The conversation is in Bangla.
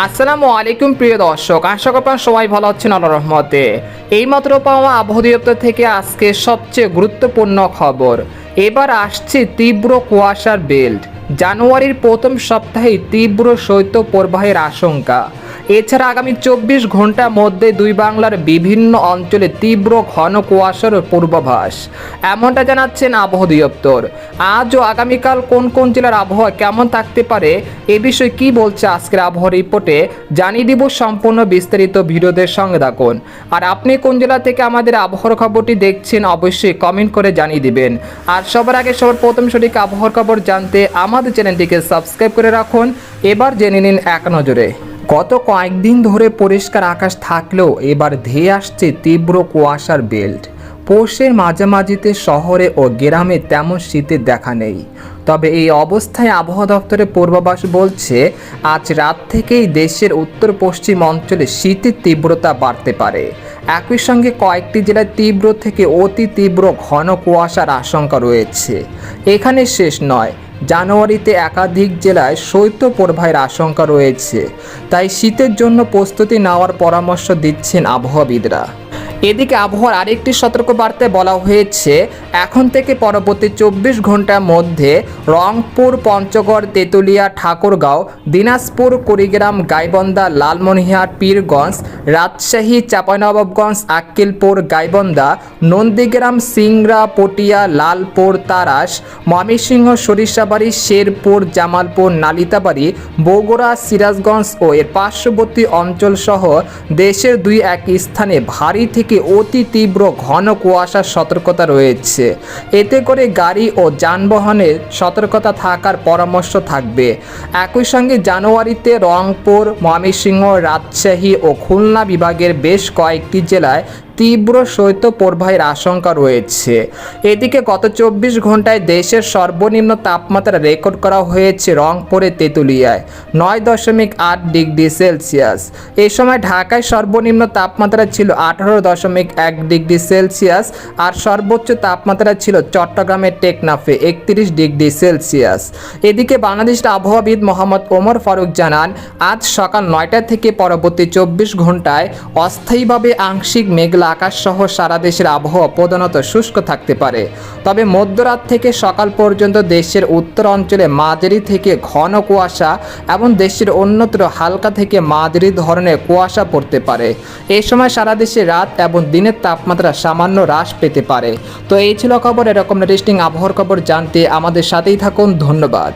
আসসালামু আলাইকুম প্রিয় দর্শক, আশা করি সবাই ভালো আছেন আল্লাহ রহমতে। এইমাত্র পাওয়া আবহাওয়া দপ্তর থেকে আজকে সবচেয়ে গুরুত্বপূর্ণ খবর। এবার আসছে তীব্র কুয়াশার বেল্ট জানুয়ারির প্রথম সপ্তাহে তীব্র শৈত্য প্রবাহের আশঙ্কা। এছাড়া আগামী চব্বিশ ঘণ্টার মধ্যে দুই বাংলার বিভিন্ন অঞ্চলে তীব্র ঘন কুয়াশার পূর্বাভাস। এমনটা জানাচ্ছেন আবহাওয়া দপ্তর। আজ ও আগামীকাল কোন কোন জেলার আবহাওয়া কেমন থাকতে পারে, এ বিষয়ে কি বলছে আজকের আবহাওয়া রিপোর্টে, জানিয়ে দিব সম্পূর্ণ বিস্তারিত ভিডিওদের সঙ্গে থাকুন। আর আপনি কোন জেলা থেকে আমাদের আবহাওয়ার খবরটি দেখছেন, অবশ্যই কমেন্ট করে জানিয়ে দিবেন। আর সবার আগে সবার প্রথম সঠিক আবহাওয়ার খবর জানতে আমাদের চ্যানেলটিকে সাবস্ক্রাইব করে রাখুন। এবার জেনে নিন এক নজরে। গত কয়েকদিন ধরে পরিষ্কার আকাশ থাকলেও এবার ধেয়ে আসছে তীব্র কুয়াশার বেল্ট। পৌষের মাঝামাঝিতে শহরে ও গ্রামে তেমন শীতের দেখা নেই। তবে এই অবস্থায় আবহাওয়া দপ্তরের পূর্বাভাস বলছে, আজ রাত থেকেই দেশের উত্তর পশ্চিম অঞ্চলে শীতের তীব্রতা বাড়তে পারে। একই সঙ্গে কয়েকটি জেলায় তীব্র থেকে অতি তীব্র ঘন কুয়াশার আশঙ্কা রয়েছে। এখানে শেষ নয় জানুয়ারিতে একাধিক জেলায় শৈত্য প্রবাহের আশঙ্কা রয়েছে, তাই শীতের জন্য প্রস্তুতি নেওয়ার পরামর্শ দিচ্ছেন আবহাওয়াবিদরা। এদিকে আবহাওয়ার আরেকটি সতর্কবার্তায় বলা হয়েছে, এখন থেকে পরবর্তী চব্বিশ ঘণ্টার মধ্যে রংপুর, পঞ্চগড়, তেঁতুলিয়া, ঠাকুরগাঁও, দিনাজপুর, কুড়িগ্রাম গাইবন্দা লালমনিরহাট, পীরগঞ্জ, রাজশাহী, চাঁপাইনবাবগঞ্জ, আক্কেলপুর গাইবন্দা নন্দীগ্রাম, সিংড়া, পটিয়া, লালপুর, তারাস, ময়মনসিংহ, সরিষাবাড়ি, শেরপুর, জামালপুর, নালিতাবাড়ি, বগুড়া, সিরাজগঞ্জ ও এর পার্শ্ববর্তী অঞ্চলসহ দেশের দুই এক স্থানে ভারী থেকে অতি তীব্র ঘন কুয়াশার সতর্কতা রয়েছে। এতে করে গাড়ি ও যানবাহনের সতর্কতা থাকার পরামর্শ থাকবে। একই সঙ্গে জানুয়ারিতে রংপুর, ময়মনসিংহ, রাজশাহী ও খুলনা বিভাগের বেশ কয়েকটি জেলায় তীব্র শৈত্য প্রবাহের আশঙ্কা রয়েছে। এদিকে গত চব্বিশ ঘন্টায় দেশের সর্বনিম্ন তাপমাত্রা রেকর্ড করা হয়েছে রংপুরে, তেঁতুলিয়ায়, নয় দশমিক আট ডিগ্রি সেলসিয়াস। এ সময় ঢাকায় সর্বনিম্ন তাপমাত্রা ছিল আঠারো দশমিক এক ডিগ্রি সেলসিয়াস আর সর্বোচ্চ তাপমাত্রা ছিল চট্টগ্রামের টেকনাফে একত্রিশ ডিগ্রি সেলসিয়াস। এদিকে বাংলাদেশের আবহাওয়াবিদ মোহাম্মদ ওমর ফারুক জানান, আজ সকাল নয়টা থেকে পরবর্তী চব্বিশ ঘন্টায় অস্থায়ীভাবে আংশিক মেঘলা আকাশ সহ সারা দেশের আবহাওয়া প্রধানত শুষ্ক থাকতে পারে। তবে মধ্যরাত থেকে সকাল পর্যন্ত দেশের উত্তর অঞ্চলে মাঝারি থেকে ঘন কুয়াশা এবং দেশের অন্যত্র হালকা থেকে মাঝারি ধরনের কুয়াশা পড়তে পারে। এই সময় সারা দেশে রাত এবং দিনের তাপমাত্রা সামান্য হ্রাস পেতে পারে। তো এই ছিল খবর, এরকম রেস্টিং আবহাওয়ার খবর জানতে আমাদের সাথেই থাকুন। ধন্যবাদ।